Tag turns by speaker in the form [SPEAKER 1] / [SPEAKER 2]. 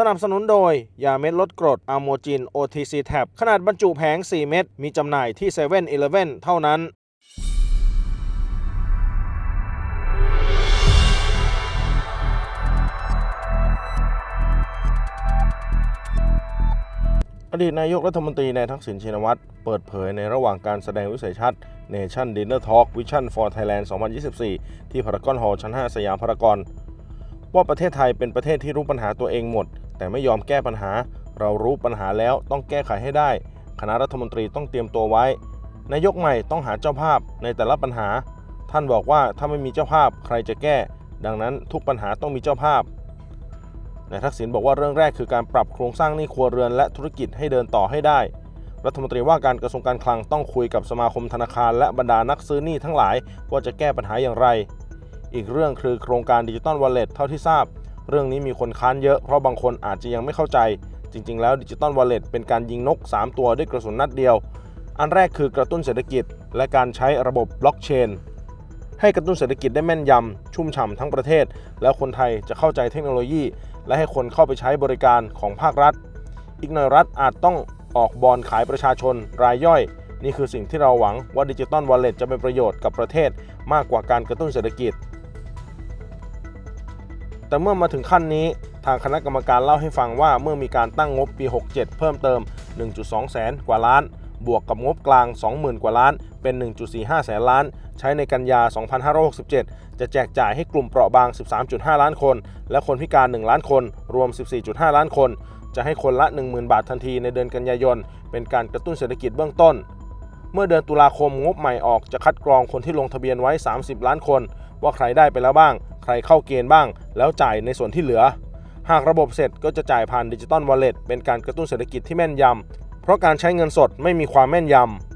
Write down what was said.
[SPEAKER 1] สนับสนุนโดย ยาเม็ดลดกรดอะโมจิน OTC Tab ขนาดบรรจุแผง 4 เม็ด มีจำหน่ายที่7 e เ e ่ e อเท่านั้น อดีตนายกรัฐมนตรีนายทักษิณชินวัตร เปิดเผยในระหว่างการแสดงวิสัยทัศน์ Nation Dinner Talk Vision for Thailand 2024 ที่พารากอนฮอลล์ชั้น 5 สยามพารากอนว่าประเทศไทยเป็นประเทศที่รู้ปัญหาตัวเองหมด แต่ไม่ยอมแก้ปัญหา เรารู้ปัญหาแล้วต้องแก้ไขให้ได้ คณะรัฐมนตรีต้องเตรียมตัวไว้ นายกใหม่ต้องหาเจ้าภาพในแต่ละปัญหา ท่านบอกว่าถ้าไม่มีเจ้าภาพใครจะแก้ ดังนั้นทุกปัญหาต้องมีเจ้าภาพนายทักษิณบอกว่าเรื่องแรกคือการปรับโครงสร้างหนี้ครัวเรือนและธุรกิจให้เดินต่อให้ได้ รัฐมนตรีว่าการกระทรวงการคลังต้องคุยกับสมาคมธนาคารและบรรดานักซื้อหนี้ทั้งหลายว่าจะแก้ปัญหาอย่างไร อีกเรื่องคือโครงการดิจิตอลวอลเล็ตเท่าที่ทราบ เรื่องนี้มีคนค้านเยอะเพราะบางคนอาจจะยังไม่เข้าใจ จริง ๆ แล้วดิจิตอลวอลเล็ตเป็นการยิงนก 3 ตัวด้วยกระสุนนัดเดียว อันแรกคือกระตุ้นเศรษฐกิจ และการใช้ระบบบล็อกเชนให้กระตุ้นเศรษฐกิจได้แม่นยำ ชุ่มฉ่ำทั้งประเทศ แล้วคนไทยจะเข้าใจเทคโนโลยี และให้คนเข้าไปใช้บริการของภาครัฐ อีกหน่อยรัฐอาจต้องออกบอลขายประชาชนรายย่อย นี่คือสิ่งที่เราหวังว่าดิจิตอลวอลเล็ตจะเป็นประโยชน์กับประเทศมากกว่าการกระตุ้นเศรษฐกิจ แต่เมื่อมาถึงขั้นนี้ทางคณะกรรมการเล่าให้ฟังว่าเมื่อมีการตั้งงบปี 67 เพิ่มเติม 1.2 แสนกว่าล้าน บวกกับงบกลาง 20,000 กว่าล้าน เป็น 1.45 แสนล้าน ใช้ในกันยา 2567 จะแจกจ่ายให้กลุ่มเปราะบาง 13.5 ล้านคน และคนพิการ 1 ล้านคน รวม 14.5 ล้านคน จะให้คนละ 10,000 บาททันทีในเดือนกันยายน เป็นการกระตุ้นเศรษฐกิจเบื้องต้น เมื่อเดือนตุลาคมงบใหม่ออกจะคัดกรองคนที่ลงทะเบียนไว้ 30 ล้านคน ว่าใครได้ไปแล้วบ้าง ใครเข้าเกณฑ์บ้าง แล้วจ่ายในส่วนที่เหลือ หากระบบเสร็จก็จะจ่ายผ่านดิจิตอลวอลเล็ตเป็นการกระตุ้นเศรษฐกิจที่แม่นยำเพราะการใช้เงินสดไม่มีความแม่นยำ